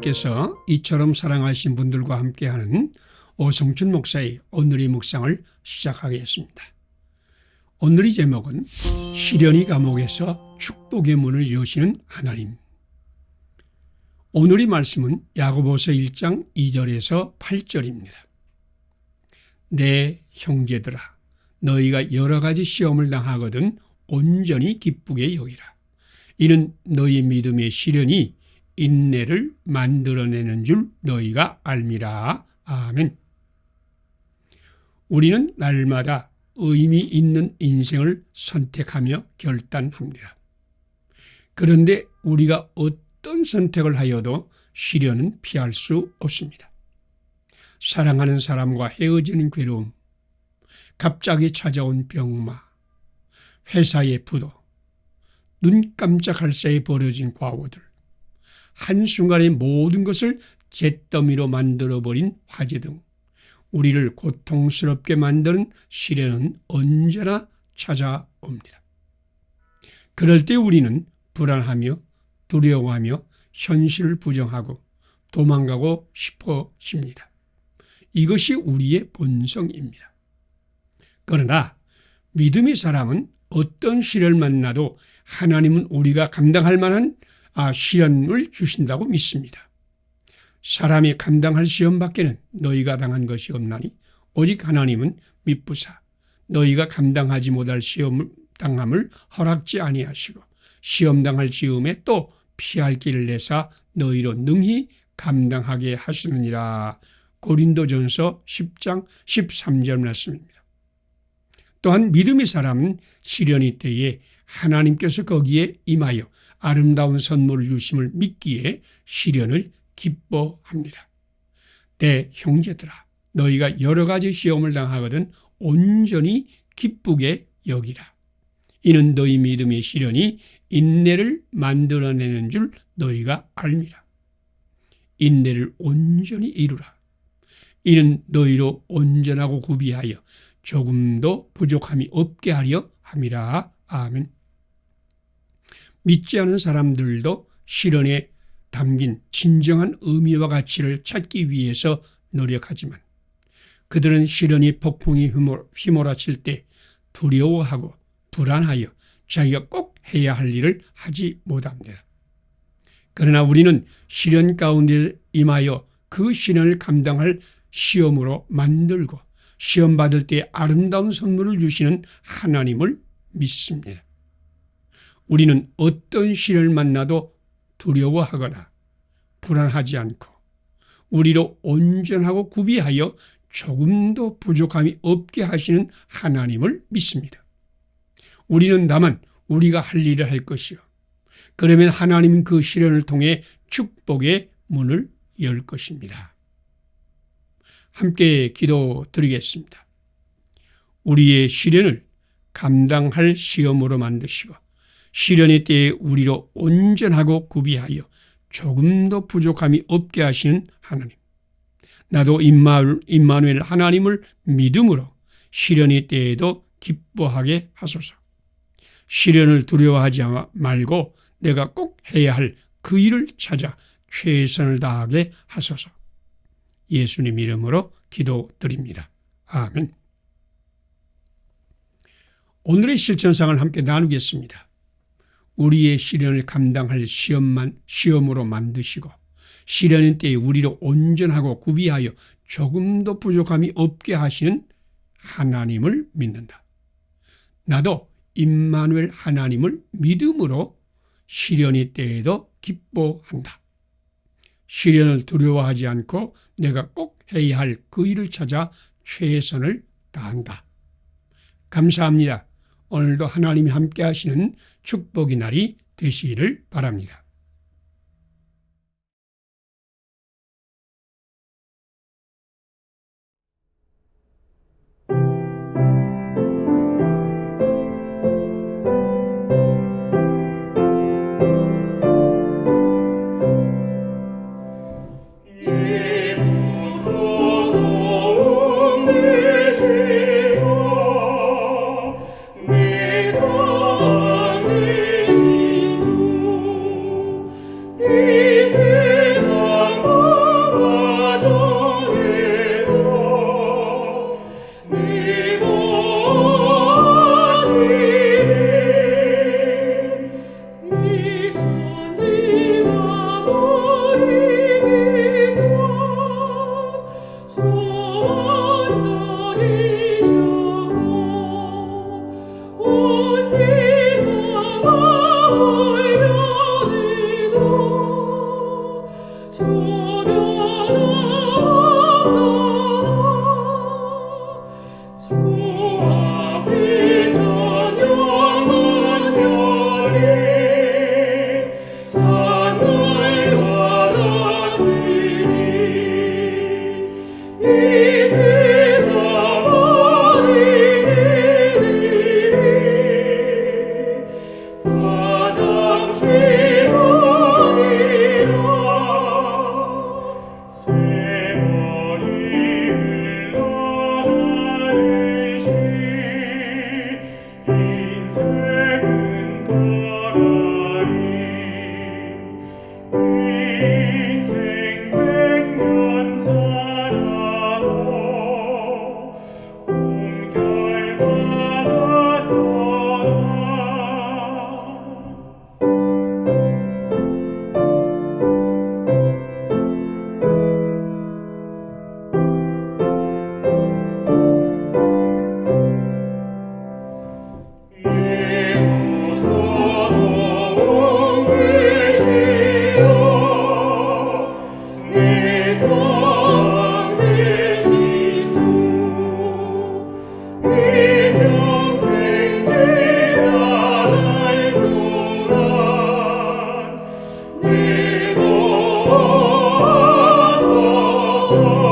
하나님께서 이처럼 사랑하신 분들과 함께하는 오성춘 목사의 오늘의 묵상을 시작하겠습니다. 오늘의 제목은 시련이 감옥에서 축복의 문을 여시는 하나님. 오늘의 말씀은 야고보서 1장 2절에서 8절입니다. 내 형제들아 너희가 여러 가지 시험을 당하거든 온전히 기쁘게 여기라. 이는 너희 믿음의 시련이 인내를 만들어내는 줄 너희가 알미라. 아멘. 우리는 날마다 의미 있는 인생을 선택하며 결단합니다. 그런데 우리가 어떤 선택을 하여도 시련은 피할 수 없습니다. 사랑하는 사람과 헤어지는 괴로움, 갑자기 찾아온 병마, 회사의 부도, 눈 깜짝할 새에 벌어진 과오들, 한순간에 모든 것을 잿더미로 만들어버린 화재 등 우리를 고통스럽게 만드는 시련은 언제나 찾아옵니다. 그럴 때 우리는 불안하며 두려워하며 현실을 부정하고 도망가고 싶어집니다. 이것이 우리의 본성입니다. 그러나 믿음의 사람은 어떤 시련을 만나도 하나님은 우리가 감당할 만한 아, 시련을 주신다고 믿습니다. 사람이 감당할 시험 밖에는 너희가 당한 것이 없나니 오직 하나님은 믿부사 너희가 감당하지 못할 시험을 당함을 허락지 아니하시고 시험 당할 지음에 또 피할 길을 내사 너희로 능히 감당하게 하시느니라. 고린도전서 10장 13절 말씀입니다. 또한 믿음의 사람은 시련이 때에 하나님께서 거기에 임하여 아름다운 선물을 주심을 믿기에 시련을 기뻐합니다. 내 형제들아 너희가 여러 가지 시험을 당하거든 온전히 기쁘게 여기라. 이는 너희 믿음의 시련이 인내를 만들어내는 줄 너희가 알미라. 인내를 온전히 이루라. 이는 너희로 온전하고 구비하여 조금도 부족함이 없게 하려 함이라. 아멘. 믿지 않은 사람들도 실현에 담긴 진정한 의미와 가치를 찾기 위해서 노력하지만 그들은 실현이 폭풍이 휘몰아칠 때 두려워하고 불안하여 자기가 꼭 해야 할 일을 하지 못합니다. 그러나 우리는 시련 가운데 임하여 그 시련을 감당할 시험으로 만들고 시험 받을 때 아름다운 선물을 주시는 하나님을 믿습니다. 우리는 어떤 시련을 만나도 두려워하거나 불안하지 않고 우리로 온전하고 구비하여 조금도 부족함이 없게 하시는 하나님을 믿습니다. 우리는 다만 우리가 할 일을 할 것이요. 그러면 하나님은 그 시련을 통해 축복의 문을 열 것입니다. 함께 기도 드리겠습니다. 우리의 시련을 감당할 시험으로 만드시고 시련의 때에 우리로 온전하고 구비하여 조금도 부족함이 없게 하시는 하나님. 나도 임마누엘 하나님을 믿음으로 시련의 때에도 기뻐하게 하소서. 시련을 두려워하지 말고 내가 꼭 해야 할 그 일을 찾아 최선을 다하게 하소서. 예수님 이름으로 기도드립니다. 아멘. 오늘의 실천상을 함께 나누겠습니다. 우리의 시련을 감당할 시험만 시험으로 만드시고 시련의 때에 우리를 온전하고 구비하여 조금도 부족함이 없게 하시는 하나님을 믿는다. 나도 임마누엘 하나님을 믿음으로 시련의 때에도 기뻐한다. 시련을 두려워하지 않고 내가 꼭 해야 할 그 일을 찾아 최선을 다한다. 감사합니다. 오늘도 하나님이 함께 하시는 축복의 날이 되시기를 바랍니다. Lord.